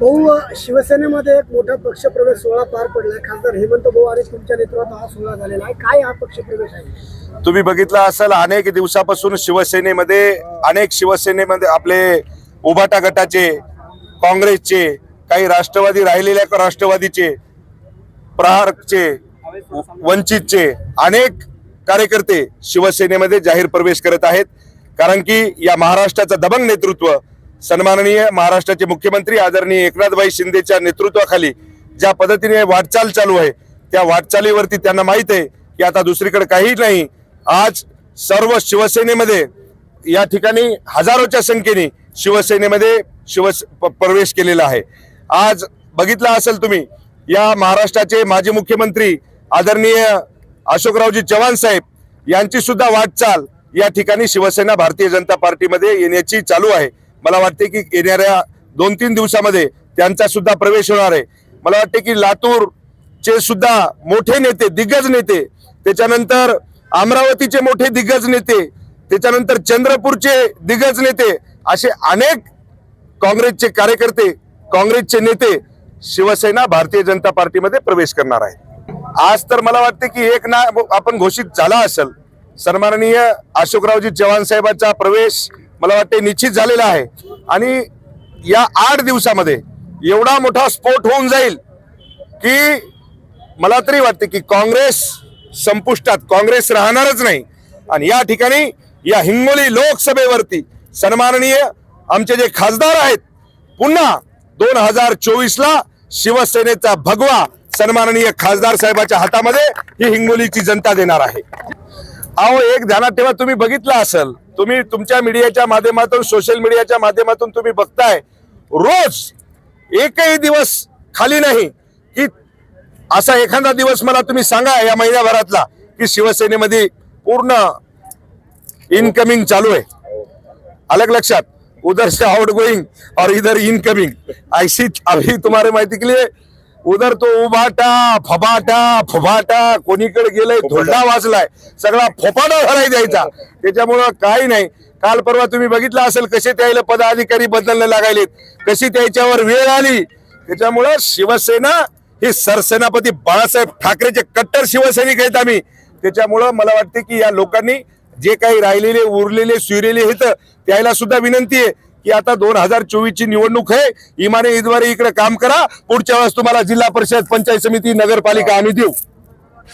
भाऊ शिवसेनेमध्ये एक मोठा पक्षप्रवेश सोहळा पार पडलाय. खासदार हेमंत भाऊ आणि तुमच्या नेतृत्वात हा सोहळा झालेला आहे. काय हा पक्षप्रवेश आहे? तुम्ही बघितलं असेल अनेक दिवसापासून शिवसेनेमध्ये अनेक शिवसेनेमध्ये आपले उभाटा गटाचे काँग्रेसचे काही राष्ट्रवादी राहिलेल्या राष्ट्रवादीचे प्रहारचे वंचितचे अनेक कार्यकर्ते शिवसेनेमध्ये जाहीर प्रवेश करत आहेत. कारण की या महाराष्ट्राचं दबंग नेतृत्व सन्माननीय महाराष्ट्राचे मुख्यमंत्री आदरणीय एकनाथभाई शिंदेच्या नेतृत्वाखाली ज्या पद्धतीने वाटचाल चालू आहे त्या वाटचालीवरती त्यांना माहीत आहे की आता दुसरीकडे काही नाही. आज सर्व शिवसेनेमध्ये या ठिकाणी हजारोच्या संख्येने शिवसेनेमध्ये शिव प्रवेश केलेला आहे. आज बघितला असेल तुम्ही या महाराष्ट्राचे माजी मुख्यमंत्री आदरणीय अशोकरावजी चव्हाण साहेब यांची सुद्धा वाटचाल या ठिकाणी शिवसेना भारतीय जनता पार्टीमध्ये येण्याची चालू आहे. मला वाटते की येणाऱ्या दोन तीन दिवसामध्ये त्यांचा सुद्धा प्रवेश होणार आहे. मला वाटते की लातूरचे सुद्धा मोठे नेते दिग्गज नेते त्याच्यानंतर अमरावतीचे मोठे दिग्गज नेते त्याच्यानंतर चंद्रपूरचे दिग्गज नेते असे अनेक काँग्रेसचे कार्यकर्ते काँग्रेसचे नेते शिवसेना भारतीय जनता पार्टीमध्ये प्रवेश करणार आहेत. आज तर मला वाटते की एक ना आपण घोषित झाला असेल. सन्माननीय अशोकरावजी चव्हाण साहेबांचा प्रवेश मला वाटते निश्चित झालेला आहे. आणि या आठ दिवसामध्ये एवढा मोठा स्फोट होऊन जाईल की मला तरी वाटते की काँग्रेस संपुष्टात काँग्रेस राहणारच नाही. आणि या ठिकाणी या हिंगोली लोकसभेवरती सन्माननीय आमचे जे खासदार आहेत पुन्हा दोन हजार चोवीसला शिवसेनेचा भगवा सन्माननीय खासदार साहेबाच्या हातामध्ये ही हिंगोलीची जनता देणार आहे. अहो एक ध्यानात ठेवा तुम्ही बघितलं असेल तुम्ही तुमच्या मीडियाच्या माध्यमातून सोशल मीडियाच्या माध्यमातून तुम्ही बघताय रोज एकही दिवस खाली नाही की असा एखादा दिवस मला तुम्ही सांगा या महिन्याभरातला की शिवसेनेमध्ये पूर्ण इनकमिंग चालू आहे. अलग लक्षात उधर से आउट गोइंग और इधर इनकमिंग ऐसी अभी तुम्हारे माहिती के लिए उधर तो उभाटा फबाटा फुबाटा कोणीकडे गेलंय धोंडा वाजलाय सगळा फोपाटा झालाय द्यायचा. त्याच्यामुळं काही नाही. काल परवा तुम्ही बघितलं असेल कसे त्याला पदाधिकारी बदलणं लागायलेत कशी त्याच्यावर वेळ आली. त्याच्यामुळं शिवसेना हे सरसेनापती बाळासाहेब ठाकरेचे कट्टर शिवसैनिक आहेत आम्ही. त्याच्यामुळं मला वाटते की या लोकांनी जे काही राहिलेले उरलेले सुरलेले आहेत त्याला सुद्धा विनंती आहे. की आता दोन हजार चोवीस ची निवडणूक आहे. इमाने इद्वारे इकडे काम करा. पुढच्या वेळेस तुम्हाला जिल्हा परिषद पंचायत समिती नगरपालिका आम्ही देऊ